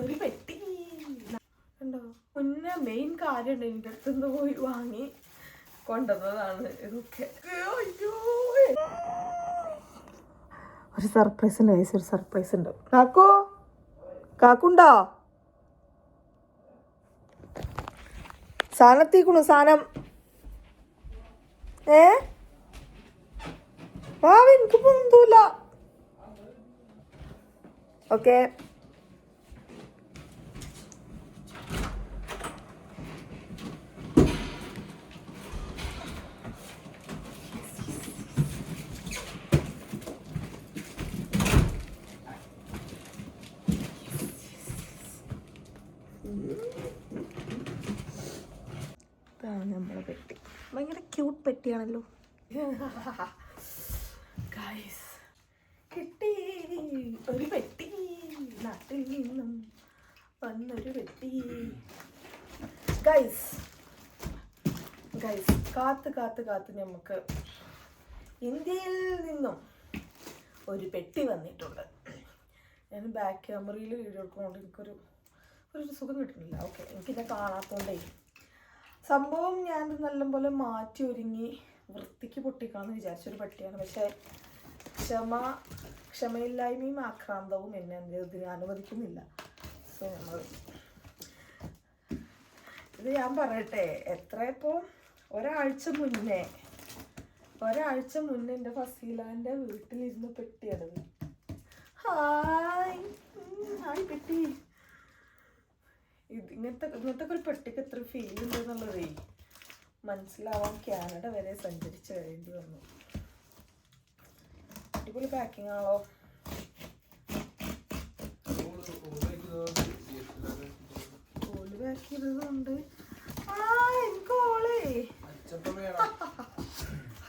ഒരു പെട്ടി. കണ്ടോ? മുന്നേ മെയിൻ കാര്യം എന്റെ അടുത്തുനിന്ന് പോയി വാങ്ങി കൊണ്ടുവന്നതാണ് ഇതൊക്കെ. ഒരു സർപ്രൈസ് ഉണ്ട് guys, ഒരു സർപ്രൈസ് ഉണ്ട്. കാക്കോ? കാക്കുണ്ടോ? സാധനത്തിക്കണു സാധനം. ഏ? വാ എനിക്കിപ്പോ ഒന്നുമില്ല ഓക്കെ ഇതാണ് നമ്മളെ പെട്ടി ഭയങ്കര ക്യൂട്ട് പെട്ടിയാണല്ലോ. കിട്ടി. ഒരു പെട്ടി. നാട്ടിൽ നിന്നും വന്നൊരു പെട്ടി. ഗൈസ് ഗൈസ് കാത്ത് കാത്ത് കാത്ത് നമുക്ക് ഇന്ത്യയിൽ നിന്നും ഒരു പെട്ടി വന്നിട്ടുണ്ട്. ഞാൻ ബാക്ക് ക്യാമറയിൽ വീഡിയോ എടുക്കുന്നതുകൊണ്ട് എനിക്കൊരു ഒരു സുഖം കിട്ടുന്നില്ല. ഓക്കെ എനിക്കിന്നെ കാണാത്തോണ്ടേ. സംഭവം ഞാൻ നല്ലപോലെ മാറ്റി ഒരുങ്ങി വൃത്തിക്ക് പൊട്ടിക്കാന്ന് വിചാരിച്ചൊരു പട്ടിയാണ്. പക്ഷേ ക്ഷമ ക്ഷമയില്ലായ്മയും ആക്രാന്തവും എന്നെ ഇതിന് അനുവദിക്കുന്നില്ല. സോ നമ്മൾ ഇത് ഞാൻ പറയട്ടെ. എത്ര ഇപ്പോൾ ഒരാഴ്ച മുന്നേ ഒരാഴ്ച മുന്നേ എന്റെ ഫസീലാന്റെ വീട്ടിലിരുന്ന് പെട്ടിയാണ് ഹായ്. ഹായ് പെട്ടി. ഇത് ഇങ്ങനത്തെ ഇങ്ങനത്തെ ഒരു പെട്ടിക്ക് എത്ര ഫീൽ ഉണ്ട് എന്നുള്ളതേ മനസ്സിലാവാൻ കാനഡ വരെ സഞ്ചരിച്ച് വരേണ്ടി വന്നു. അടിപൊളി പാക്കിംഗ് ആണല്ലോ. ഓൾ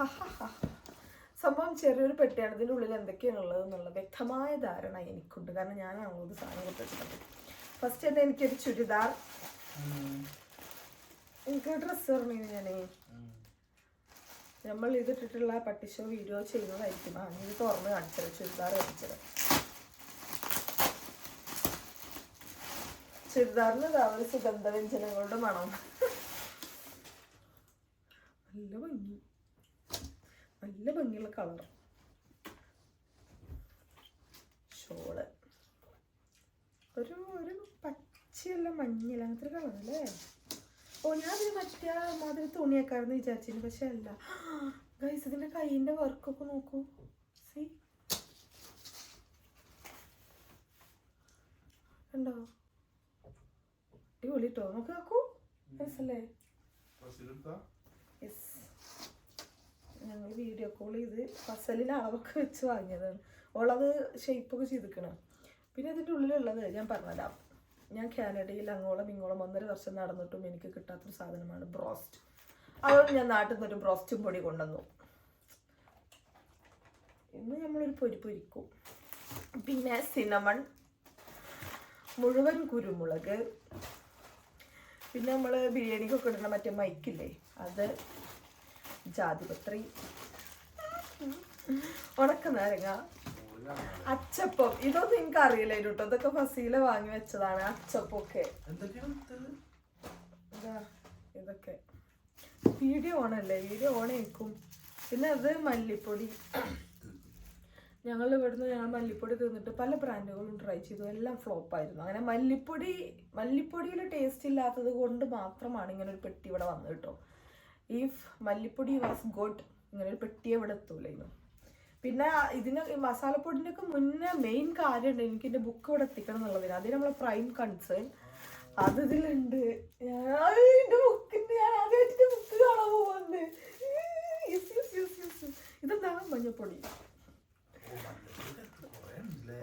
ആ സംഭവം ചെറിയൊരു പെട്ടിയാണ്. ഇതിന്റെ ഉള്ളിൽ എന്തൊക്കെയാണുള്ളത് എന്നുള്ള വ്യക്തമായ ധാരണ എനിക്കുണ്ട്. കാരണം ഞാനാണല്ലോ ഇത് സാധനം കൊടുത്തിട്ടുള്ളത് ഫസ്റ്റ് തന്നെ എനിക്കൊരു ചുരിദാർ. എനിക്ക് ഡ്രസ്സ് പറഞ്ഞു ഞാനേ. നമ്മൾ ഇതിട്ടിട്ടുള്ള പട്ടിഷോ വീഡിയോ ചെയ്യുന്നതായിരിക്കും. ആ ഇത് തുറന്ന് കാണിച്ചത് ചുരിദാർ കാണിച്ചത്. ചുരിദാറിന് ഒരു സുഗന്ധവ്യഞ്ജനങ്ങളുടെ മണം. നല്ല ഭംഗി. നല്ല ഭംഗിയുള്ള കളർ. ഷോൾ. ഒരു പച്ചയല്ല മഞ്ഞല്ല അങ്ങനത്തെ കളർ അല്ലേ? ഓ ഞാൻ അതിന് മറ്റേ മാതിരി തുണിയൊക്കെയായിരുന്നു വിചാരിച്ചിരുന്നു പക്ഷെ അല്ല. ഗൈസ് ഇതിന്റെ കൈയിന്റെ വർക്കൊക്കെ നോക്കൂ. സി ഉണ്ടോ അടിപൊളി കേട്ടോ നമുക്ക് നോക്കൂ. രസല്ലേ യെസ് ഞങ്ങൾ വീഡിയോ കോൾ ചെയ്ത് ഫസലിന് അളവൊക്കെ വെച്ച് വാങ്ങിയതാണ്. ഓളത് ഷേപ്പൊക്കെ ചെയ്തിക്കണം പിന്നെ അതിന്റെ ഉള്ളിലുള്ളത് ഞാൻ പറഞ്ഞുതരാം. ഞാൻ കാനഡയിൽ അങ്ങോളം ഇങ്ങോളം ഒന്നര വർഷം നടന്നിട്ടും എനിക്ക് കിട്ടാത്തൊരു സാധനമാണ് ബ്രോസ്റ്റ്. അതുകൊണ്ട് ഞാൻ നാട്ടിൽ നിന്നൊരു ബ്രോസ്റ്റും പൊടി കൊണ്ടുവന്നു. ഇന്ന് നമ്മളൊരു പൊരി പൊരിക്കും. പിന്നെ സിനമൺ മുഴുവൻ കുരുമുളക്. പിന്നെ നമ്മൾ ബിരിയാണിക്കൊക്കെ ഇടുന്ന മറ്റേ മൈക്കില്ലേ അത് ജാതിപത്രി. ഉണക്ക നാരങ്ങ. അച്ചപ്പം. ഇതൊന്നും എനിക്ക് അറിയില്ല കേട്ടോ ഇതൊക്കെ ഫസീല വാങ്ങി വെച്ചതാണ് അച്ചപ്പൊക്കെ. ഇതാ ഇതൊക്കെ. വീഡിയോ ഓണല്ലേ? വീഡിയോ ഓണേക്കും പിന്നെ അത് മല്ലിപ്പൊടി. ഞങ്ങൾ ഇവിടുന്ന് ഞങ്ങൾ മല്ലിപ്പൊടി തിന്നിട്ട് പല ബ്രാൻഡുകളും ട്രൈ ചെയ്തു. എല്ലാം ഫ്ലോപ്പ് ആയിരുന്നു അങ്ങനെ മല്ലിപ്പൊടി മല്ലിപ്പൊടിയിൽ ടേസ്റ്റ് ഇല്ലാത്തത് കൊണ്ട് മാത്രമാണ് ഇങ്ങനെ ഒരു പെട്ടി ഇവിടെ വന്നത് കേട്ടോ. ഈ മല്ലിപ്പൊടി വാസ് ഗുഡ് ഇങ്ങനെ ഒരു പെട്ടി ഇവിടെ എത്തൂലായിരുന്നു. പിന്നെ ഇതിന് ഈ മസാലപ്പൊടിന്റെ മുന്നേ മെയിൻ കാര്യമുണ്ട്. എനിക്ക് എന്റെ ബുക്ക് ഇവിടെ എത്തിക്കണം എന്നുള്ളതിന്. അതിന് നമ്മളെ പ്രൈം കൺസേൺ അത് ഇതിലുണ്ട്. ഞാൻ എന്റെ ബുക്കിന്റെ ഞാൻ ആദ്യമായിട്ട് ബുക്ക് കാണാൻ പോകുന്നത് ഇതെന്താ? മഞ്ഞപ്പൊടി.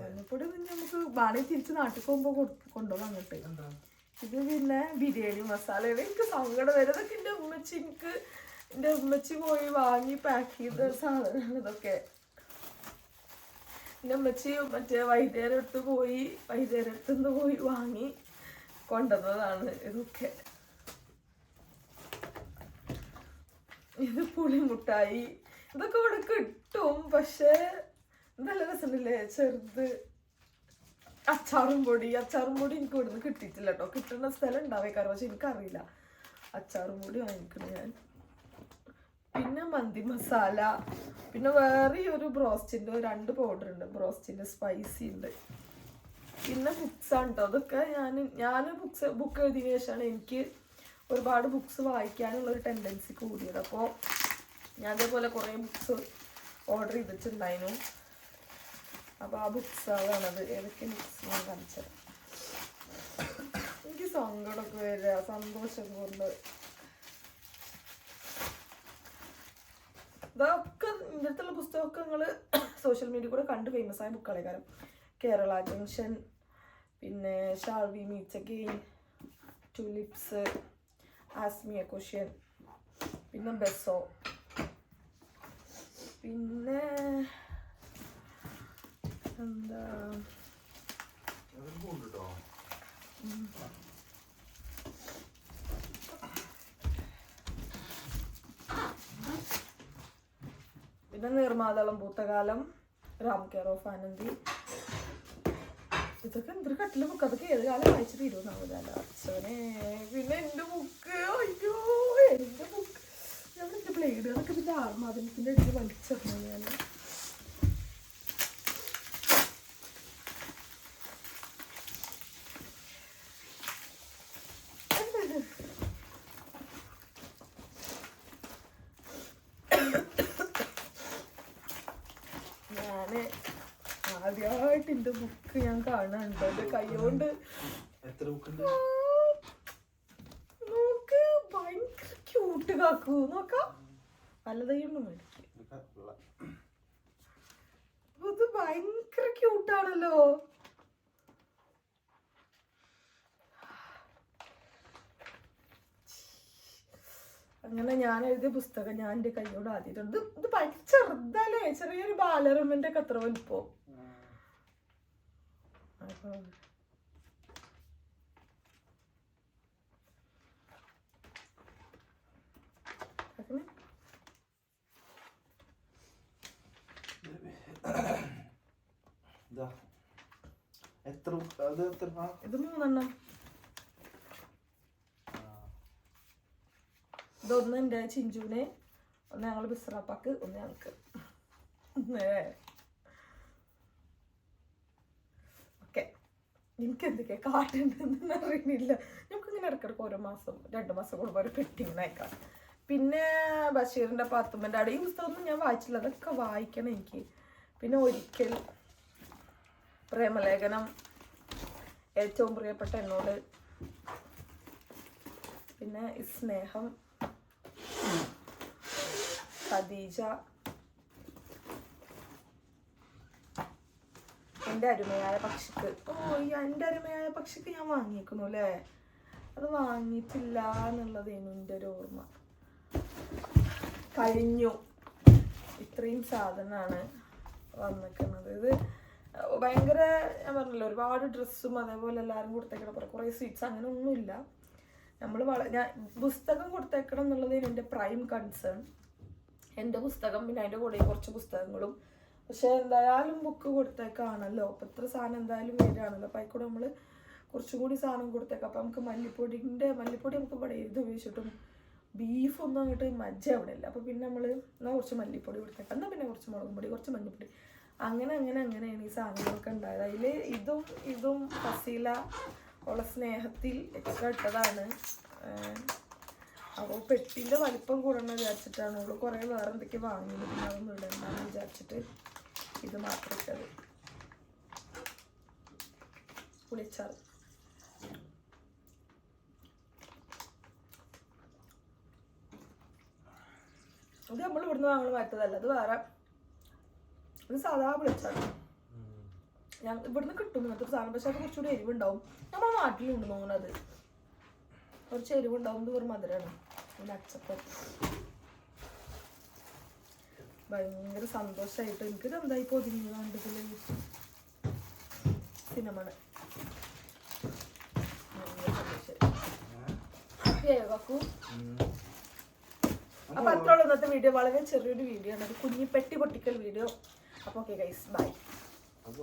മഞ്ഞപ്പൊടി പിന്നെ നമുക്ക് ബാണി തിരിച്ച് നാട്ടിൽ പോകുമ്പോൾ കൊണ്ടുപോകാം അങ്ങോട്ട്. ഇത് പിന്നെ ബിരിയാണി മസാലയാണ്. എനിക്ക് സങ്കടം വരും. ഇതൊക്കെ എന്റെ ഉമ്മച്ചി എനിക്ക് എന്റെ ഉമ്മച്ചി പോയി വാങ്ങി പാക്ക് ചെയ്ത സാധനമാണ് ഇതൊക്കെ. എന്റെ അമ്മച്ചി മറ്റേ വൈദ്യരെ അടുത്ത് പോയി വൈദ്യരെ അടുത്തുനിന്ന് പോയി വാങ്ങി കൊണ്ടുവന്നതാണ് ഇതൊക്കെ. ഇത് പുളിമുട്ടായി. ഇതൊക്കെ ഇവിടെ കിട്ടും പക്ഷേ നല്ല രസമുണ്ടല്ലേ? ചെറുത് അച്ചാറും പൊടി. അച്ചാറും പൊടി എനിക്ക് ഇവിടുന്ന് കിട്ടിയിട്ടില്ല കേട്ടോ. കിട്ടുന്ന സ്ഥലം ഉണ്ടാവേക്കാറ് പക്ഷെ എനിക്കറിയില്ല. അച്ചാറും പൊടി വാങ്ങിക്കണം ഞാൻ? പിന്നെ മന്തി മസാല പിന്നെ വേറെ ഒരു ബ്രോസ്റ്റിന്റെ രണ്ട് പൗഡർ ഉണ്ട് ബ്രോസ്റ്റിന്റെ സ്പൈസി ഉണ്ട്. പിന്നെ ബുക്സാണ് കേട്ടോ അതൊക്കെ ഞാൻ ഞാൻ ബുക്സ് ബുക്ക് എഴുതിയതിനു ശേഷമാണ് എനിക്ക് ഒരുപാട് ബുക്സ് വായിക്കാനുള്ള ഒരു ടെൻഡൻസി കൂടിയത്. അപ്പോൾ ഞാൻ അതേപോലെ കുറേ ബുക്സ് ഓർഡർ ചെയ്തിട്ടുണ്ടായിരുന്നു. അപ്പോൾ ആ ബുക്സ് അതാണത് ഏതൊക്കെ ബുക്സ് ഞാൻ കാണിച്ചത് എനിക്ക് സങ്കടമൊക്കെ വരിക. സന്തോഷം കൊണ്ട് ഇതൊക്കെ ഇതിന്റെ അടുത്തുള്ള പുസ്തകമൊക്കെ നിങ്ങൾ സോഷ്യൽ മീഡിയ കൂടെ കണ്ട് ഫേമസ് ആയ ബുക്കുകളെ കാരണം കേരള ജംഗ്ഷൻ പിന്നെ ഷാൾവി മീറ്റ്സ് അഗെയിൻ ടുലിപ്സ് ആസ്മിയ അക്കോഷ്യൻ പിന്നെ ബെസോ പിന്നെ എന്താ? പിന്നെ നീർമാതളം പൂത്തകാലം രാം കെയർ ഓഫ് ആനന്ദി ഇതൊക്കെ എന്തൊരു കട്ടിലെ ബുക്ക് അതൊക്കെ ഏത് കാലം വായിച്ചു ഇരുപതാമതല്ല അച്ഛനെ പിന്നെ എന്റെ ബുക്ക് അയ്യോ എന്റെ ബുക്ക് ഞാൻ എന്റെ ബ്ലേഡ് അതൊക്കെ ഇതിന്റെ ആത്മാദിനത്തിന്റെ ഇടയിൽ ഞാൻ ഞാൻ ആദ്യമായിട്ട് ബുക്ക് ഞാൻ കാണാനുണ്ട്. എന്റെ കൈകൊണ്ട്. എത്ര ബുക്കുണ്ട് നോക്ക് ഭയങ്കര ക്യൂട്ട് കാക്കൂ. നോക്കാം. പലതൈയൊന്നും മേടിക്കും. ഇത് ഭയങ്കര ക്യൂട്ടാണല്ലോ അങ്ങനെ ഞാൻ എഴുതിയ പുസ്തകം ഞാൻ എന്റെ കൈയോട് ആദ്യമായിട്ടുണ്ട് ഇത് ഭയങ്കര ചെറുതല്ലേ? ചെറിയൊരു ബാലരമന്റെ ഒക്കെ അത്ര വലിപ്പം അപ്പൊ അങ്ങനെ ഇതാ എത്ര അത് എത്ര ഇത് മൂന്നെണ്ണം. ഇതൊന്ന് എന്റെ ചിഞ്ചുവിന് ഒന്ന് ഞങ്ങൾ ബിസ്രാപ്പാക്ക് ഒന്ന് ഞങ്ങൾക്ക് ഓക്കെ എനിക്ക് എന്തൊക്കെയാ കാട്ടുണ്ടെന്ന് അറിയുന്നില്ല നമുക്ക് ഇങ്ങനെ ഇടയ്ക്കിടയ്ക്ക് ഓരോ മാസം രണ്ട് മാസം കൂടുമ്പോൾ ഒരു പെട്ടിങ് അയക്കാം. പിന്നെ ബഷീറിന്റെ പാത്തുമ്മന്റെ അവിടെ ഈ പുസ്തകമൊന്നും ഞാൻ വായിച്ചില്ല. അതൊക്കെ വായിക്കണം എനിക്ക്. പിന്നെ ഒരിക്കൽ പ്രേമലേഖനം ഏറ്റവും പ്രിയപ്പെട്ട എന്നോട് പിന്നെ സ്നേഹം ഖദീജ എന്റെ അരുമയായ പക്ഷിക്ക്. ഓ ഈ എന്റെ അരുമയായ പക്ഷിക്ക് ഞാൻ വാങ്ങിയേക്കണു അല്ലേ? അത് വാങ്ങിയിട്ടില്ല എന്നുള്ളതേനു എന്റെ ഒരു ഓർമ്മ. കഴിഞ്ഞു. ഇത്രയും സാധനമാണ് വന്നിക്കുന്നത് ഇത് ഭയങ്കര ഞാൻ പറഞ്ഞല്ലോ ഒരുപാട് ഡ്രസ്സും അതേപോലെ എല്ലാവരും കൊടുത്തേക്കണം കുറേ കുറേ സ്വീറ്റ്സ് അങ്ങനെ ഒന്നുമില്ല. നമ്മൾ വള ഞാൻ പുസ്തകം കൊടുത്തേക്കണം എന്നുള്ളതാണ് എന്റെ പ്രൈം കൺസേൺ. എന്റെ പുസ്തകം പിന്നെ അതിന്റെ കൂടെ കുറച്ച് പുസ്തകങ്ങളും പക്ഷെ എന്തായാലും ബുക്ക് കൊടുത്തേക്കാണല്ലോ. അപ്പം ഇത്ര സാധനം എന്തായാലും വരികയാണല്ലോ. അപ്പം അതിൽക്കൂടെ നമ്മൾ കുറച്ചും കൂടി സാധനം കൊടുത്തേക്കാം. അപ്പം നമുക്ക് മല്ലിപ്പൊടിന്റെ മല്ലിപ്പൊടി നമുക്ക് ഇവിടെ ഏത് ഉപയോഗിച്ചിട്ടും ബീഫൊന്നും അങ്ങോട്ട് മജ്ജ അവിടെ ഇല്ല. അപ്പോൾ പിന്നെ നമ്മൾ എന്നാൽ കുറച്ച് മല്ലിപ്പൊടി കൊടുത്തേക്കാം. എന്നാൽ പിന്നെ കുറച്ച് മുളകും പൊടി കുറച്ച് മഞ്ഞൾപ്പൊടി. അങ്ങനെ അങ്ങനെ അങ്ങനെയാണ് ഈ സാധനങ്ങളൊക്കെ ഉണ്ടായത്. അതിൽ ഇതും ഇതും ഫസീല ഉള്ള സ്നേഹത്തിൽ എക്സ്ട്രാ ഇട്ടതാണ്. അപ്പോൾ പെട്ടിന്റെ വലിപ്പം കൂടണം വിചാരിച്ചിട്ടാണ്. അവൾ കുറേ വേറെ എന്തൊക്കെ വാങ്ങിയത്. പിന്നെ വിചാരിച്ചിട്ട് ഇത് മാത്രം ഇട്ടത്. പുളിച്ചാറ്. ഇത് നമ്മൾ ഇവിടുന്ന് വാങ്ങണ മാറ്റതല്ല അത് വേറെ. ഇത് സാധാ പുളിച്ചാറ്. ഞാൻ ഇവിടുന്ന് കിട്ടും ഇങ്ങനത്തെ സാധനം പക്ഷെ അത് കുറച്ചുകൂടി എരിവുണ്ടാവും. നമ്മുടെ നാട്ടിലുണ്ട് തോന്നുന്നത് കുറച്ച് എരിവുണ്ടാവും ഇത് വെറും മധുരമാണ് അച്ചപ്പം. ഭയങ്കര സന്തോഷമായിട്ട് എനിക്ക് എന്തായി പൊതിഞ്ഞു കണ്ടതിൽ? സിനിമണ്. അപ്പൊ അത്രയുള്ള ഇന്നത്തെ വീഡിയോ വളരെ ചെറിയൊരു വീഡിയോ ആണ്. കുഞ്ഞി പെട്ടി പൊട്ടിക്കൽ വീഡിയോ അപ്പൊ ഓക്കെ ഗൈസ് ബൈ അത്